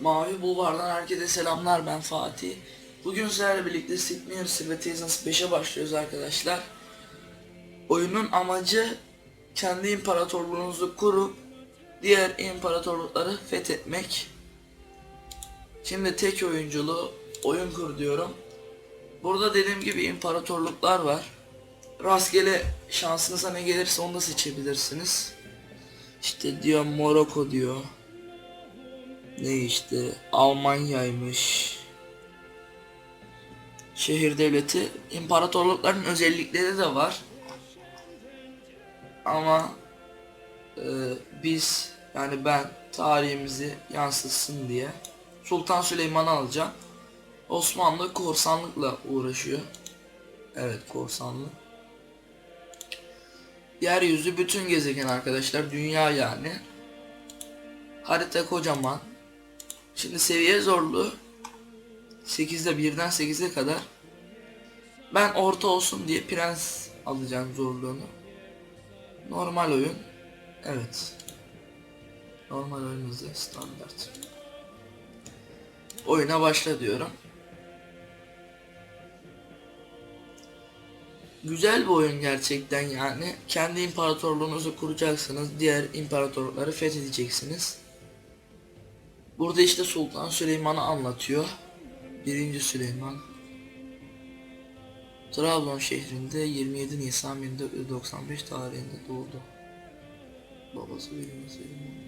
Mavi Bulvar'dan herkese selamlar ben Fatih. Bugün sizlerle birlikte Yarısı ve Seasons 5'e başlıyoruz arkadaşlar. Oyunun amacı kendi imparatorluğunuzu kurup diğer imparatorlukları fethetmek. Şimdi tek oyunculu oyun kur diyorum. Burada dediğim gibi imparatorluklar var. Rastgele şansınıza ne gelirse onu da seçebilirsiniz. İşte diyor Morocco diyor. Ne işte Almanya'ymış. Şehir devleti imparatorlukların özellikleri de var. Ama e, biz yani ben tarihimizi yansıtsın diye Sultan Süleyman'ı alacağım. Osmanlı korsanlıkla uğraşıyor. Evet korsanlık. Yeryüzü bütün gezegen arkadaşlar. Dünya yani. Harita kocaman. Şimdi seviye zorluğu 8'de 1'den 8'e kadar. Ben orta olsun diye prens alacağım zorluğunu. Normal oyun. Evet. Normal oyun hızı standart. Oyuna başla diyorum. Güzel bir oyun gerçekten yani. Kendi imparatorluğunuzu kuracaksınız. Diğer imparatorlukları fethedeceksiniz. Burada işte Sultan Süleyman'ı anlatıyor. Birinci Süleyman. Trabzon şehrinde 27 Nisan 1995 tarihinde doğdu. Babası birinci Süleyman.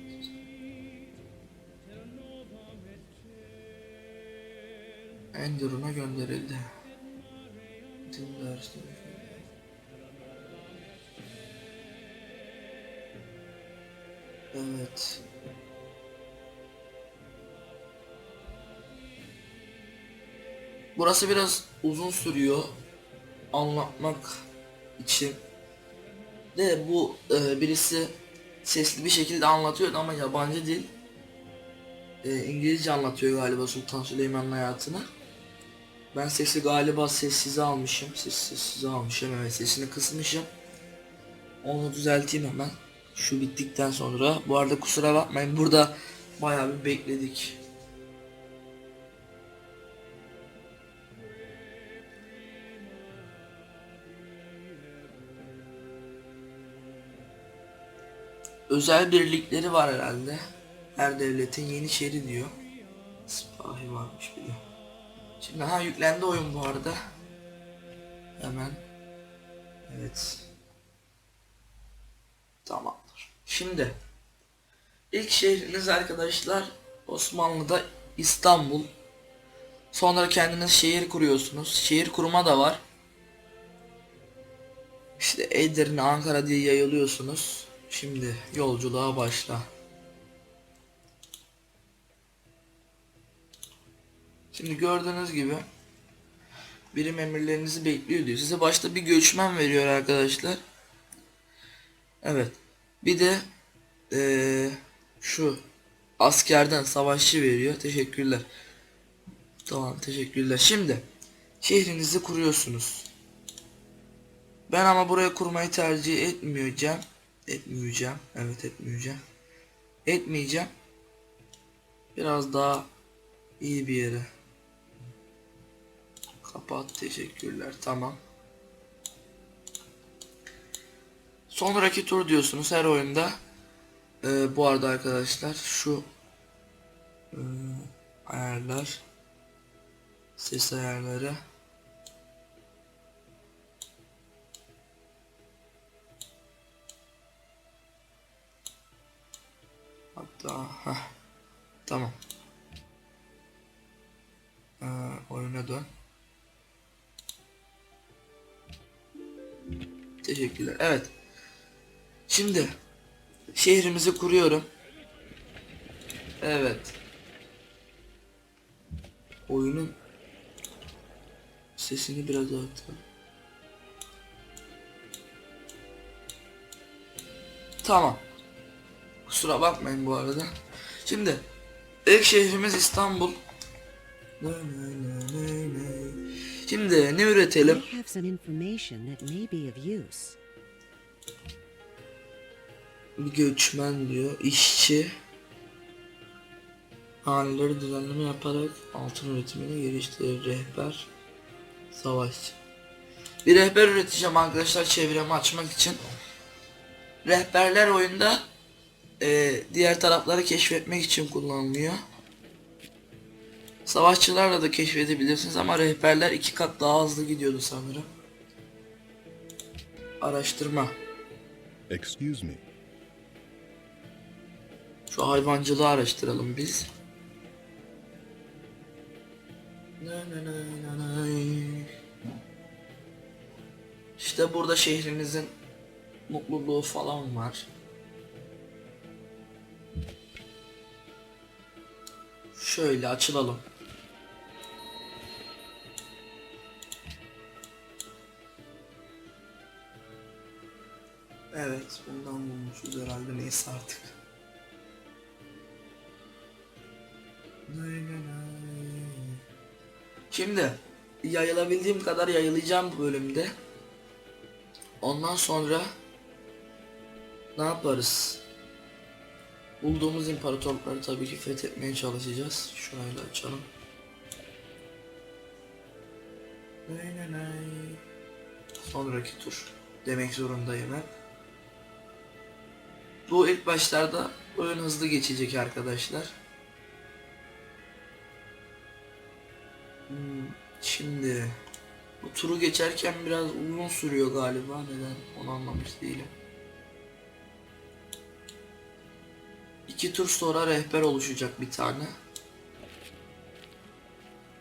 Enderun'a gönderildi. Dindar işte. Evet. Burası biraz uzun sürüyor anlatmak için. De bu e, birisi sesli bir şekilde anlatıyordu ama yabancı dil. E, İngilizce anlatıyor galiba Sultan Süleyman'ın hayatını. Ben sesi galiba sessize almışım. Ses sessize almışım. Evet sesini kısmışım. Onu düzelteyim hemen. Şu bittikten sonra. Bu arada kusura bakmayın burada bayağı bir bekledik. Özel birlikleri var herhalde. Her devletin yeniçeri diyor. Sipahi varmış bir de. Şimdi ha yüklendi oyun bu arada. Hemen. Evet. Tamamdır. Şimdi ilk şehriniz arkadaşlar Osmanlı'da İstanbul. Sonra kendiniz şehir kuruyorsunuz. Şehir kurma da var. İşte Edirne, Ankara diye yayılıyorsunuz. Şimdi yolculuğa başla. Şimdi gördüğünüz gibi birim emirlerinizi bekliyor diyor. Size başta bir göçmen veriyor arkadaşlar. Evet. Bir de eee, şu askerden savaşçı veriyor. Teşekkürler. Tamam teşekkürler. Şimdi şehrinizi kuruyorsunuz. Ben ama buraya kurmayı tercih etmeyeceğim. Etmeyeceğim. Evet etmeyeceğim. Etmeyeceğim. Biraz daha iyi bir yere. Kapat. Teşekkürler. Tamam. Sonraki tur diyorsunuz her oyunda. Ee, bu arada arkadaşlar şu e, ayarlar ses ayarları heh, tamam ee, oyuna dön teşekkürler evet Şimdi şehrimizi kuruyorum. Evet. Oyunun sesini biraz arttıralım. Tamam. Kusura bakmayın bu arada. Şimdi ilk şehrimiz İstanbul. Şimdi ne üretelim? Bir göçmen diyor. işçi. haneleri düzenleme yaparak altın üretimini geliştirir rehber savaşçı. Bir rehber üreteceğim arkadaşlar çevremi açmak için. Rehberler oyunda e, diğer tarafları keşfetmek için kullanılıyor. Savaşçılarla da keşfedebilirsiniz ama rehberler iki kat daha hızlı gidiyordu sanırım. Araştırma. Excuse me. Şu hayvancılığı araştıralım biz. İşte burada şehrinizin mutluluğu falan var. Şöyle açılalım. Evet, bundan bulmuşuz herhalde neyse artık. Şimdi yayılabildiğim kadar yayılayacağım bu bölümde. Ondan sonra ne yaparız? Bulduğumuz imparatorlukları tabii ki fethetmeye çalışacağız. Şurayı da açalım. Sonraki tur demek zorundayım hep. Bu ilk başlarda oyun hızlı geçecek arkadaşlar. Hmm, Şimdi bu turu geçerken biraz uzun sürüyor galiba neden onu anlamış değilim. İki tur sonra rehber oluşacak bir tane.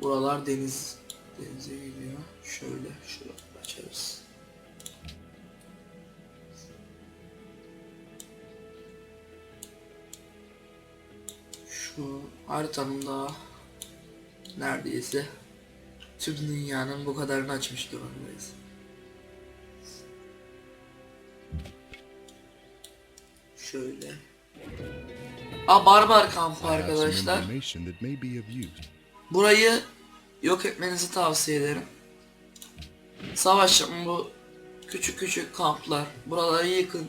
Buralar deniz denize gidiyor. Şöyle şurada açarız. Şu haritanın da neredeyse tüm dünyanın bu kadarını açmış durumdayız. Şöyle. Aa barbar kampı arkadaşlar. Burayı yok etmenizi tavsiye ederim. Savaşın bu küçük küçük kamplar. Buraları yıkın.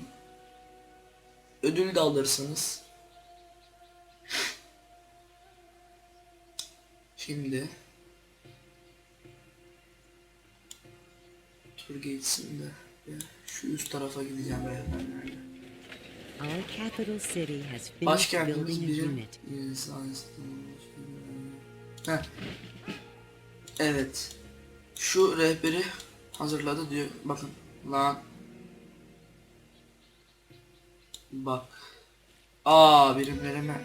Ödül de alırsınız. Şimdi tur geçsin de ya şu üst tarafa gideceğim rehberlerle. Our capital city has finished building a unit. Heh. Evet. Şu rehberi hazırladı diyor. Bakın lan. Bak. Aa birimlerime.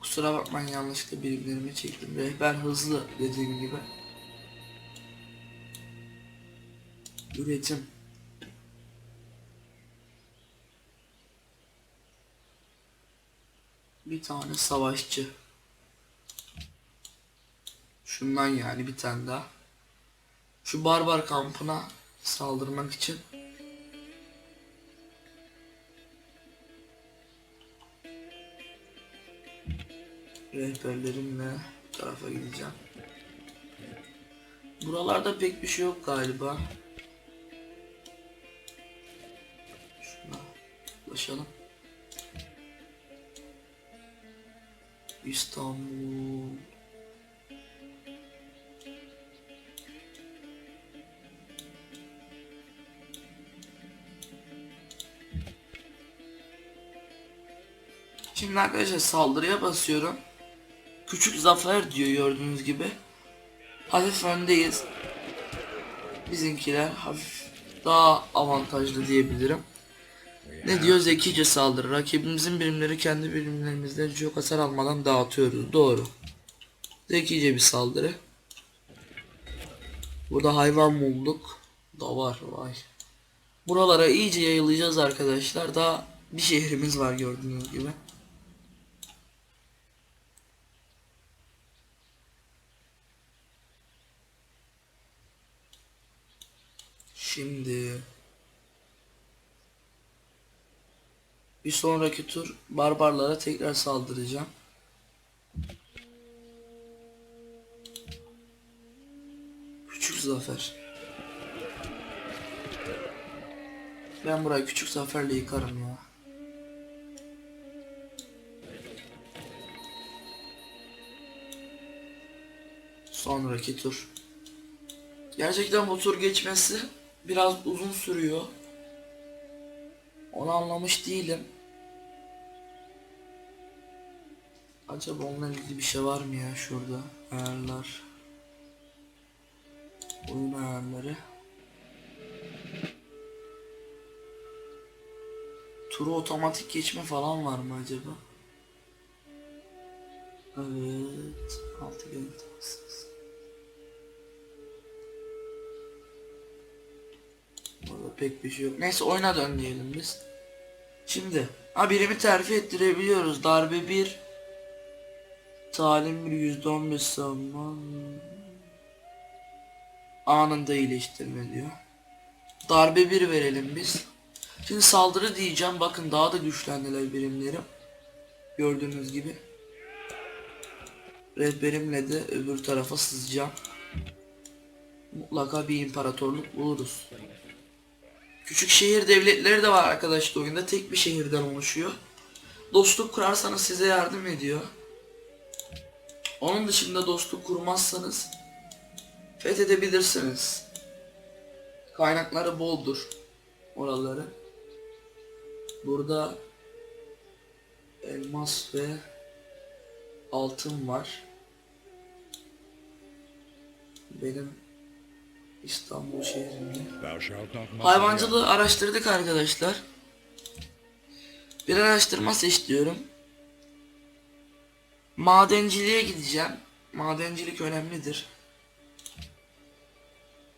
Kusura bakmayın yanlışlıkla birimlerimi çektim. Rehber hızlı dediğim gibi. Üretim. Bir tane savaşçı. Şundan yani bir tane daha. Şu barbar kampına saldırmak için. Rehberlerimle tarafa gideceğim. Buralarda pek bir şey yok galiba. Şuna yaklaşalım. İstanbul. Şimdi arkadaşlar saldırıya basıyorum. Küçük zafer diyor gördüğünüz gibi. Hafif öndeyiz. Bizimkiler hafif daha avantajlı diyebilirim. Ne diyor zekice saldırı. Rakibimizin birimleri kendi birimlerimizden çok hasar almadan dağıtıyoruz. Doğru. Zekice bir saldırı. Burada hayvan bulduk. Da var vay. Buralara iyice yayılacağız arkadaşlar. Daha bir şehrimiz var gördüğünüz gibi. Şimdi bir sonraki tur barbarlara tekrar saldıracağım. Küçük zafer. Ben burayı küçük zaferle yıkarım ya. Sonraki tur. Gerçekten bu tur geçmesi biraz uzun sürüyor. Onu anlamış değilim. Acaba onunla ilgili bir şey var mı ya şurada? Ayarlar. Oyun ayarları. Turu otomatik geçme falan var mı acaba? Evet. Altıgen tatsız. Burada pek bir şey yok. Neyse oyuna dön diyelim biz. Şimdi. Ha birimi terfi ettirebiliyoruz. Darbe 1. Talim 1 %15 savunma. Anında iyileştirme diyor. Darbe 1 verelim biz. Şimdi saldırı diyeceğim. Bakın daha da güçlendiler birimlerim. Gördüğünüz gibi. Rehberimle de öbür tarafa sızacağım. Mutlaka bir imparatorluk buluruz. Küçük şehir devletleri de var arkadaşlar oyunda. Tek bir şehirden oluşuyor. Dostluk kurarsanız size yardım ediyor. Onun dışında dostluk kurmazsanız fethedebilirsiniz. Kaynakları boldur oraları. Burada elmas ve altın var. Benim İstanbul şehrinde. Hayvancılığı araştırdık arkadaşlar. Bir araştırma seç diyorum. Madenciliğe gideceğim. Madencilik önemlidir.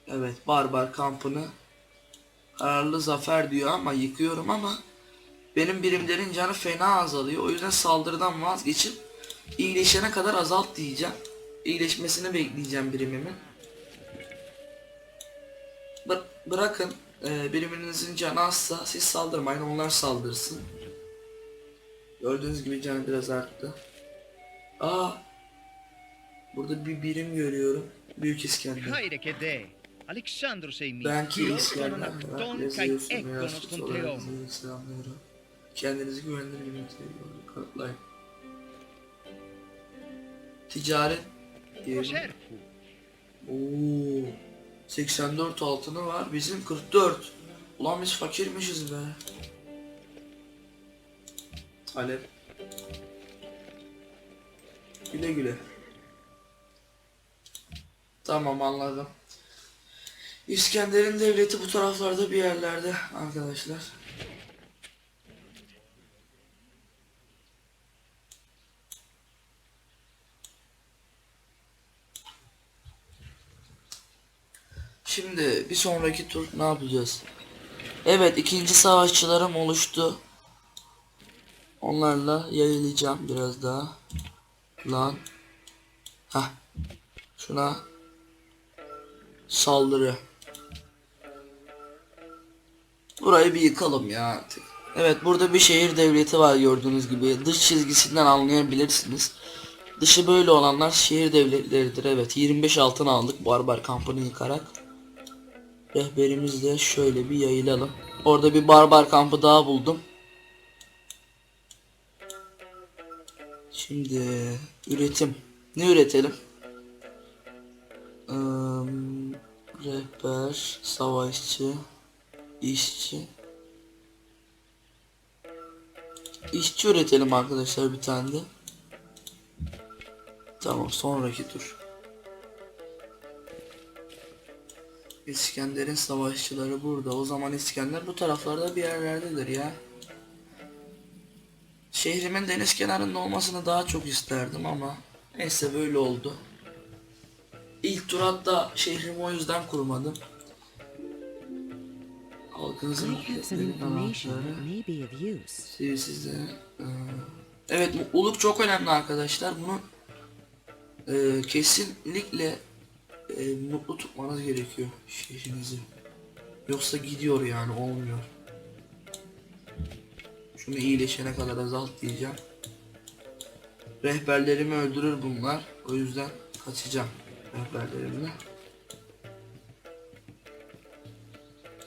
Evet, barbar kampını kararlı zafer diyor ama yıkıyorum ama benim birimlerin canı fena azalıyor. O yüzden saldırıdan vazgeçip iyileşene kadar azalt diyeceğim. İyileşmesini bekleyeceğim birimimin. Bı- bırakın e, biriminizin canı azsa siz saldırmayın onlar saldırsın. Gördüğünüz gibi canı biraz arttı. Aa Burada bir birim görüyorum. Büyük İskender. Belki İskender. Yazıyorsun Ekkonos Erasmus olarak selamlıyorum. Kendinizi güvenilir limitleri kanıtlayın. Ticaret diyelim. Oo, 84 altını var. Bizim 44. Ulan biz fakirmişiz be. Talep. Güle güle. Tamam anladım. İskender'in devleti bu taraflarda bir yerlerde arkadaşlar. Şimdi bir sonraki tur ne yapacağız? Evet ikinci savaşçılarım oluştu. Onlarla yayılacağım biraz daha. Lan. Hah. Şuna saldırı. Burayı bir yıkalım ya artık. Evet burada bir şehir devleti var gördüğünüz gibi. Dış çizgisinden anlayabilirsiniz. Dışı böyle olanlar şehir devletleridir. Evet 25 altın aldık barbar kampını yıkarak. Rehberimizle şöyle bir yayılalım. Orada bir barbar kampı daha buldum. Şimdi üretim. Ne üretelim? Ee, rehber, savaşçı, işçi. İşçi üretelim arkadaşlar bir tane de. Tamam sonraki tur. İskender'in savaşçıları burada. O zaman İskender bu taraflarda bir yerlerdedir ya. Şehrimin deniz kenarında olmasını daha çok isterdim ama neyse böyle oldu. İlk tur hatta şehrimi o yüzden kurmadım. Halkınızın use. Size eee, Evet mutluluk çok önemli arkadaşlar. Bunu eee, kesinlikle eee, mutlu tutmanız gerekiyor şehrinizi. Yoksa gidiyor yani olmuyor. Şunu iyileşene kadar azalt diyeceğim. Rehberlerimi öldürür bunlar. O yüzden kaçacağım rehberlerimle.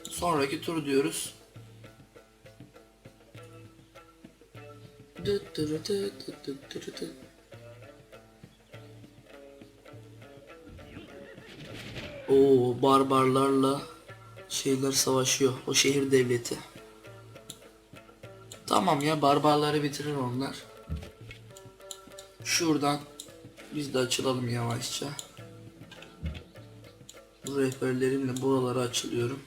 Sonraki tur diyoruz. Dıt dırı dıt dıt dırı dıt. O barbarlarla şeyler savaşıyor. O şehir devleti. Tamam ya barbarları bitirir onlar. Şuradan biz de açılalım yavaşça. Bu rehberlerimle buralara açılıyorum.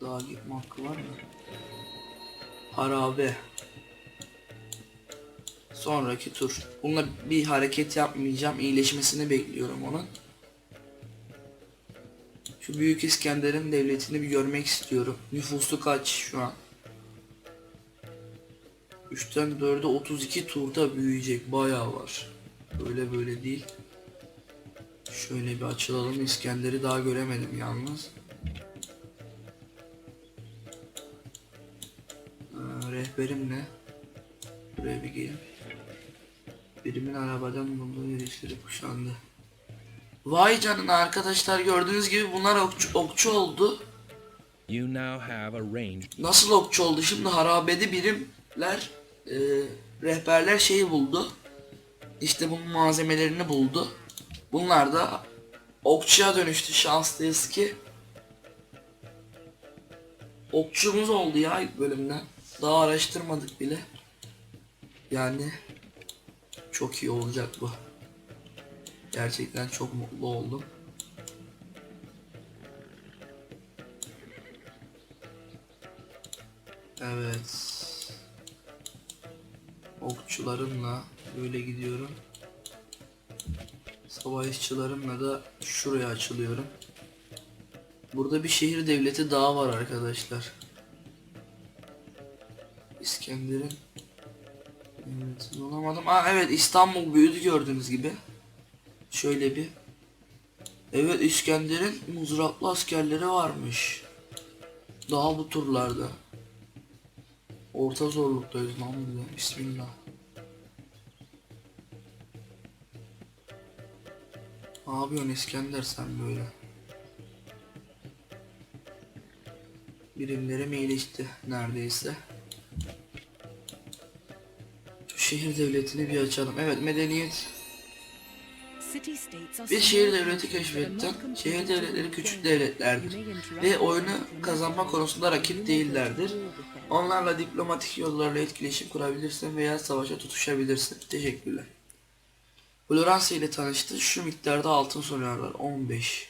Daha gitme hakkı var mı? Harabe. Sonraki tur. Bununla bir hareket yapmayacağım. İyileşmesini bekliyorum onun. Şu Büyük İskender'in devletini bir görmek istiyorum. Nüfusu kaç şu an? 3'ten 4'e 32 turda büyüyecek. Bayağı var. Böyle böyle değil. Şöyle bir açılalım. İskender'i daha göremedim yalnız. Ee, rehberim ne? Buraya bir gelin. Birimin arabadan bulduğu girişleri kuşandı. Vay canına arkadaşlar gördüğünüz gibi bunlar okçu, okçu oldu. Nasıl okçu oldu? Şimdi harabede birimler, e, rehberler şeyi buldu. İşte bunun malzemelerini buldu. Bunlar da okçuya dönüştü şanslıyız ki. Okçumuz oldu ya ilk bölümden. Daha araştırmadık bile. Yani çok iyi olacak bu. Gerçekten çok mutlu oldum. Evet. Okçularımla böyle gidiyorum. Savaşçılarımla da şuraya açılıyorum. Burada bir şehir devleti daha var arkadaşlar. İskender'in Evet, olamadım. Aa evet İstanbul büyüdü gördüğünüz gibi. Şöyle bir. Evet İskender'in mızraklı askerleri varmış. Daha bu turlarda. Orta zorluktayız lan bile. Bismillah. Ne yapıyorsun İskender sen böyle? Birimlerim iyileşti neredeyse. Şehir devletini bir açalım. Evet medeniyet. Bir şehir devleti keşfettim. Şehir devletleri küçük devletlerdir ve oyunu kazanma konusunda rakip değillerdir. Onlarla diplomatik yollarla etkileşim kurabilirsin veya savaşa tutuşabilirsin. Teşekkürler. Floransa ile tanıştı. Şu miktarda altın soruyorlar. 15.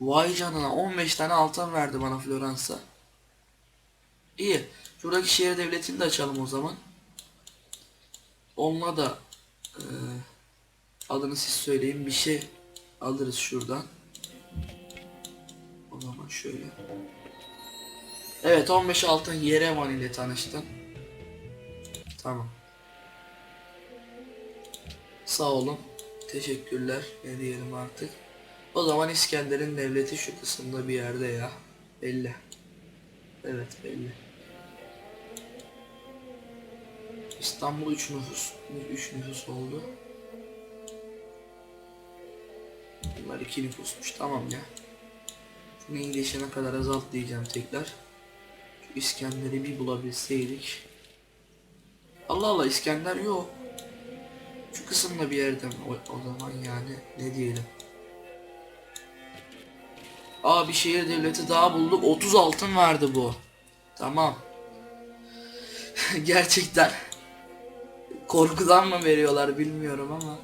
Vay canına 15 tane altın verdi bana Floransa. İyi. Şuradaki şehir devletini de açalım o zaman. Onunla da eee, adını siz söyleyin bir şey alırız şuradan. O zaman şöyle. Evet 15 altın Yerevan ile tanıştım. Tamam. Sağ olun. Teşekkürler. Ne diyelim artık. O zaman İskender'in devleti şu kısımda bir yerde ya. Belli. Evet belli. İstanbul 3 nüfus. 3 nüfus oldu. Bunlar 2 nüfusmuş. Tamam ya. Şunu iyileşene kadar azalt diyeceğim tekrar. Şu İskender'i bir bulabilseydik. Allah Allah İskender yok. Şu kısımda bir yerde mi? O, o zaman yani ne diyelim. Aa bir şehir devleti daha bulduk. 30 altın verdi bu. Tamam. Gerçekten. Korkudan mı veriyorlar bilmiyorum ama.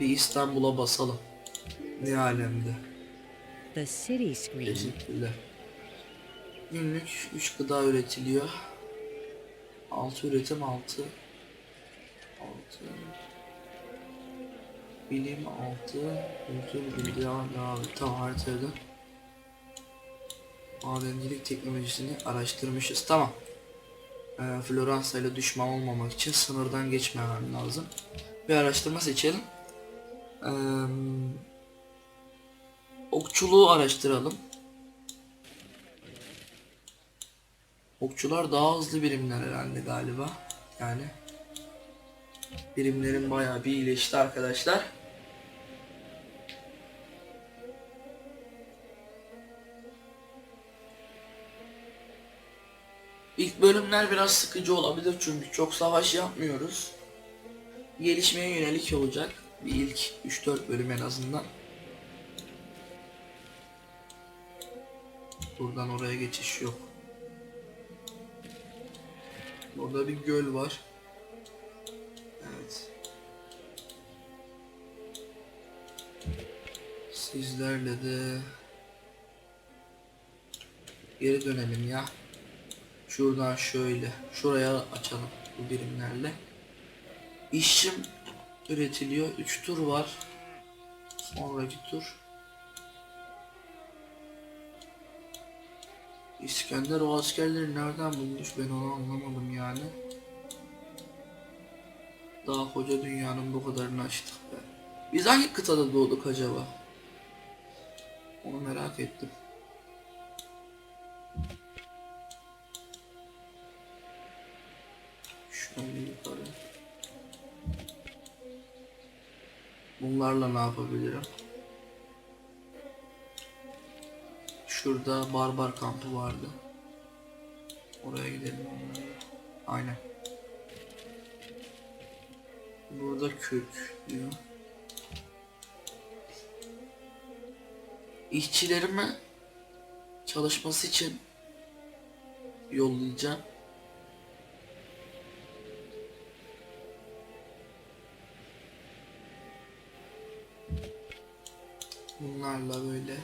Bir İstanbul'a basalım. Ne alemde. The city screen. Teşekkürler. Günlük 3 gıda üretiliyor. 6 üretim 6. 6. Bilim 6. Kültür bilgi devam Tamam haritada. Madencilik teknolojisini araştırmışız. Tamam. Ee, Floransa ile düşman olmamak için sınırdan geçmemem lazım. Bir araştırma seçelim. Ee, okçuluğu araştıralım. Okçular daha hızlı birimler herhalde galiba. Yani birimlerin bayağı bir iyileşti arkadaşlar. İlk bölümler biraz sıkıcı olabilir çünkü çok savaş yapmıyoruz. gelişmeye yönelik olacak. Bir ilk 3-4 bölüm en azından. Buradan oraya geçiş yok. Burada bir göl var. Evet. Sizlerle de geri dönelim ya. Şuradan şöyle. Şuraya açalım bu birimlerle. İşçim üretiliyor. 3 tur var. Sonraki tur. İskender o askerleri nereden bulmuş ben onu anlamadım yani. Daha koca dünyanın bu kadarını açtık be. Biz hangi kıtada doğduk acaba? Onu merak ettim. Şöyle yukarı. Bunlarla ne yapabilirim? Şurada barbar kampı vardı. Oraya gidelim onlarla. Aynen. Burada kök diyor. İşçilerimi çalışması için yollayacağım. Bunlarla böyle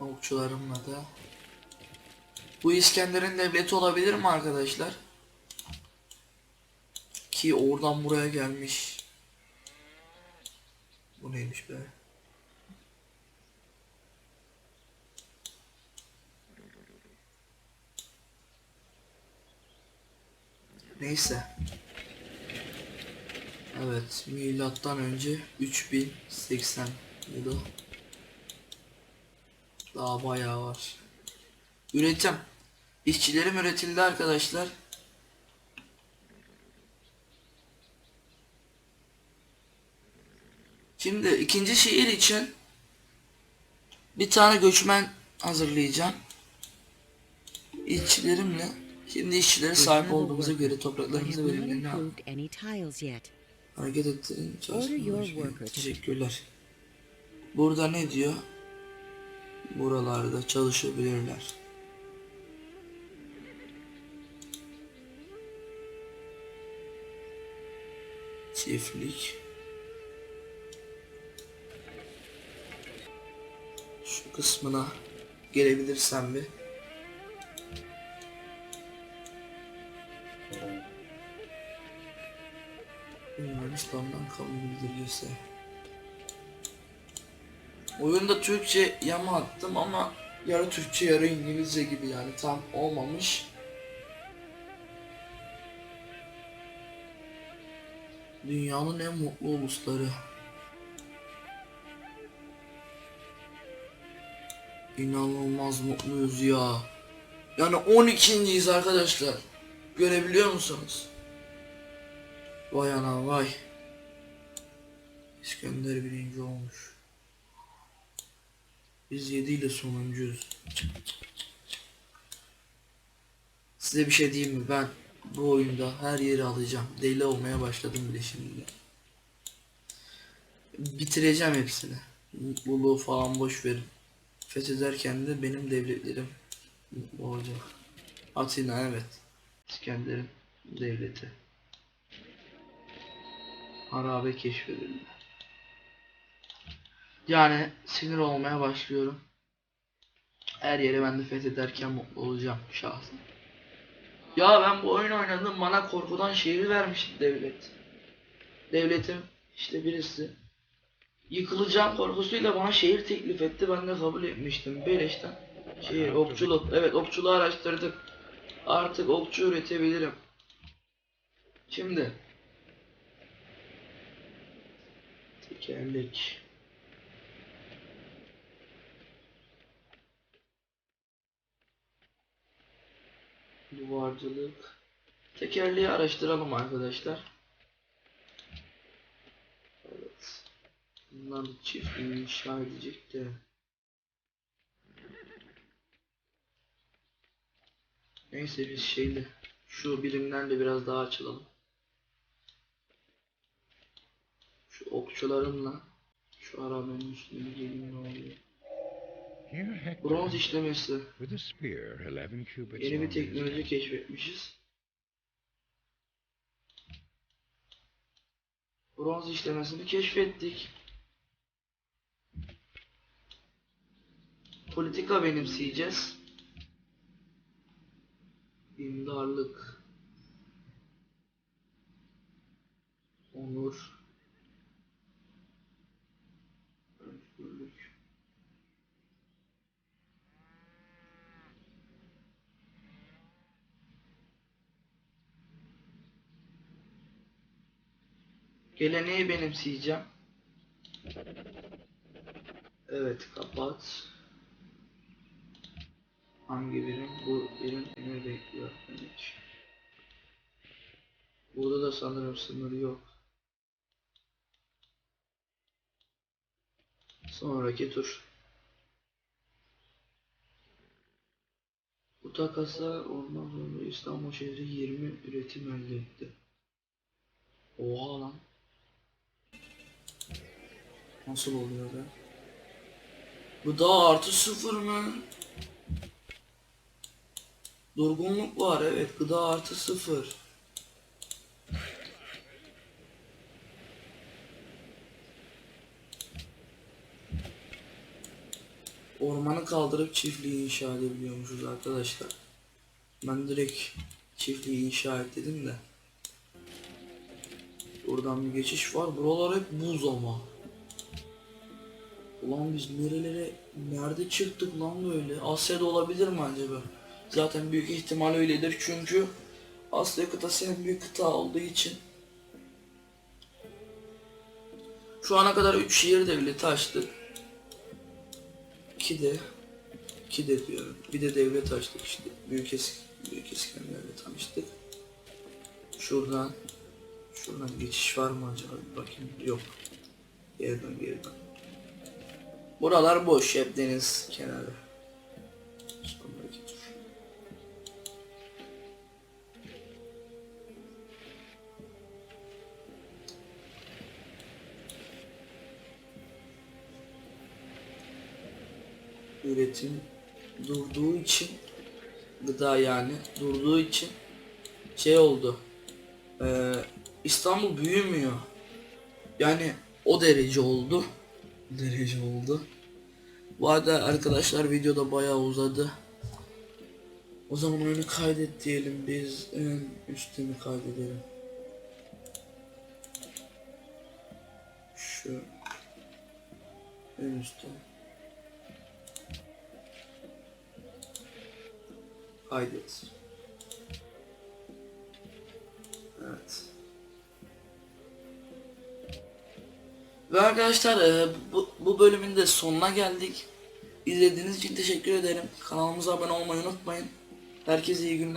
okçularımla da bu İskender'in devleti olabilir mi arkadaşlar? Ki oradan buraya gelmiş. Bu neymiş be? Neyse. Evet, milattan önce 3080 yılı. Daha bayağı var. Üretim. İşçilerim üretildi arkadaşlar. Şimdi ikinci şehir için bir tane göçmen hazırlayacağım. İşçilerimle Şimdi işçilere sahip olduğumuza göre topraklarımızı verimlerini al. Hareket your çalışmalar. Teşekkürler. Burada ne diyor? Buralarda çalışabilirler. Çiftlik. Şu kısmına gelebilirsen bir. Yunanistan'dan kabul bildirgesi. Oyunda Türkçe yama attım ama yarı Türkçe yarı İngilizce gibi yani tam olmamış. Dünyanın en mutlu ulusları. İnanılmaz mutluyuz ya. Yani 12.yiz arkadaşlar. Görebiliyor musunuz? Vay ana vay. İskender birinci olmuş. Biz 7 ile sonuncuyuz. Size bir şey diyeyim mi? Ben bu oyunda her yeri alacağım. Deli olmaya başladım bile şimdi. Bitireceğim hepsini. Mutluluğu falan boş verin. Fethederken de benim devletlerim olacak. Atina evet. İskender'in devleti. Harabe keşfedildi. Yani sinir olmaya başlıyorum. Her yeri ben de fethederken mutlu olacağım şahsen. Ya ben bu oyun oynadım bana korkudan şehir vermişti devlet. Devletim işte birisi. Yıkılacağım korkusuyla bana şehir teklif etti ben de kabul etmiştim. Beleşten şehir okçuluk. Evet okçuluğu araştırdık. Artık okçu üretebilirim. Şimdi Tekerlek. Duvarcılık. Tekerleği araştıralım arkadaşlar. Evet. Bunlar çift inşa edecek de. Neyse biz şeyle şu birimlerle biraz daha açılalım. Şu okçularımla şu arabanın üstüne bir gelin ne oluyor? Bronz işlemesi. with a spear 11 cubits Yeni bir teknoloji keşfetmişiz. Bronz işlemesini keşfettik. Politika benimseyeceğiz. Dindarlık. Onur. Geleneği benimseyeceğim. Evet kapat. Hangi birim? Bu birim emir bekliyor. Burada da sanırım sınır yok. Sonraki tur. Bu takasa ondan sonra İstanbul şehri 20 üretim elde etti. Oha lan. Nasıl oluyor be? Bu da artı sıfır mı? Durgunluk var evet gıda artı sıfır. Ormanı kaldırıp çiftliği inşa edebiliyormuşuz arkadaşlar. Ben direkt çiftliği inşa et dedim de. Buradan bir geçiş var. Buralar hep buz ama. Ulan biz nerelere, nerede çıktık lan böyle? Asya'da olabilir mi acaba? Zaten büyük ihtimal öyledir çünkü Asya kıtası en büyük kıta olduğu için. Şu ana kadar 3 şehir devleti açtık. 2 de 2 de diyorum. Bir de devlet açtık işte. Büyük eski büyük eskiden devlet açtık. Şuradan şuradan geçiş var mı acaba? Bakayım. Yok. Geriden geriden. Buralar boş hep deniz kenarı. Üretim durduğu için gıda yani durduğu için şey oldu. Ee, İstanbul büyümüyor. Yani o derece oldu. Derece oldu. Bu arada arkadaşlar videoda bayağı uzadı. O zaman oyunu kaydet diyelim biz en mi kaydedelim? Şu en üstte. Kaydet. Evet. Ve arkadaşlar e, bu, bu bölümün de sonuna geldik. İzlediğiniz için teşekkür ederim. Kanalımıza abone olmayı unutmayın. Herkese iyi günler.